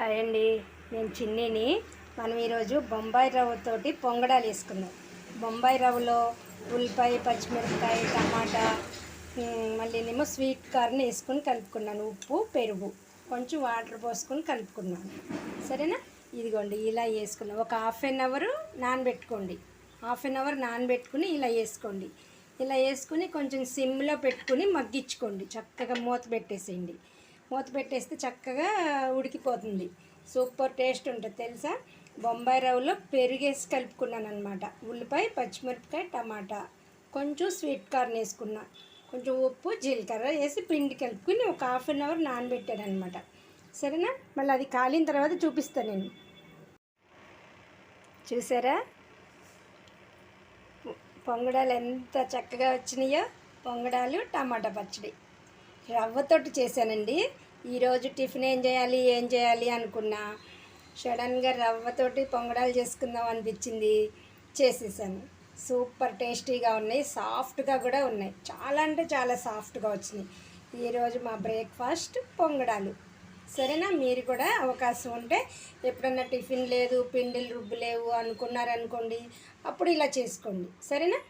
Hi అండి. నేను చిన్నీని. మనం ఈరోజు బొంబాయి రవ్వతోటి పొంగడాలు వేసుకుందాం. బొంబాయి రవ్వలో ఉల్లిపాయ పచ్చిమిరపకాయ టమాటా మళ్ళీ మళ్ళీనేమో స్వీట్ కార్న్ వేసుకొని కలుపుకున్నాను. ఉప్పు పెరుగు. కొంచెం వాటర్ పోసుకొని కలుపుకున్నాను. సరేనా? ఇదిగోండి ఇలా వేసుకున్నాం. ఒక హాఫ్ అన్ అవర్ నానబెట్టుకోండి. హాఫ్ అన్ అవర్ నానబెట్టుకుని ఇలా వేసుకోండి. ఇలా వేసుకుని కొంచెం సిమ్లో పెట్టుకుని మగ్గించుకోండి. చక్కగా మూత పెట్టేసేయండి. మూత పెట్టేస్తే చక్కగా ఉడికిపోతుంది. సూపర్ టేస్ట్ ఉంటుంది తెలుసా? బొంబాయి రవ్వలో పెరిగేసి కలుపుకున్నాను అనమాట ఉల్లిపాయ పచ్చిమిరపకాయ టమాటా. కొంచెం స్వీట్ కార్న్ వేసుకున్నా. కొంచెం ఉప్పు జీలకర్ర వేసి పిండి కలుపుకుని ఒక హాఫ్ అన్ అవర్ నానబెట్టాను అనమాట సరేనా? మళ్ళీ అది కాలిన తర్వాత చూపిస్తాను నేను. చూసారా? పొంగడాలు ఎంత చక్కగా వచ్చినాయో? పొంగడాలు టమాటా పచ్చడి. రవ్వతోటి చేశానండి. ఈరోజు టిఫిన్ ఏం చేయాలి ఏం చేయాలి అనుకున్నా సడన్గా రవ్వతోటి పొంగడాలు చేసుకుందాం అనిపించింది చేసేసాను. సూపర్ టేస్టీగా ఉన్నాయి సాఫ్ట్గా కూడా ఉన్నాయి. చాలా అంటే చాలా సాఫ్ట్గా వచ్చినాయి. ఈరోజు మా బ్రేక్ఫాస్ట్ పొంగడాలు. సరేనా? మీరు కూడా అవకాశం ఉంటే ఎప్పుడన్నా టిఫిన్ లేదు పిండిలు రుబ్బు లేవు అనుకున్నారనుకోండి అప్పుడు ఇలా చేసుకోండి. సరేనా?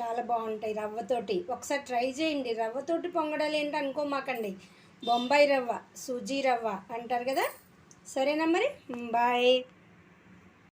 చాలా బాగుంటాయి రవ్వతోటి. ఒకసారి ట్రై చేయండి. రవ్వతోటి పొంగడాలు ఏంటి అనుకోమాకండి. బొంబాయి రవ్వ సూజీ రవ్వ అంటారు కదా? సరేనా మరి? బాయ్.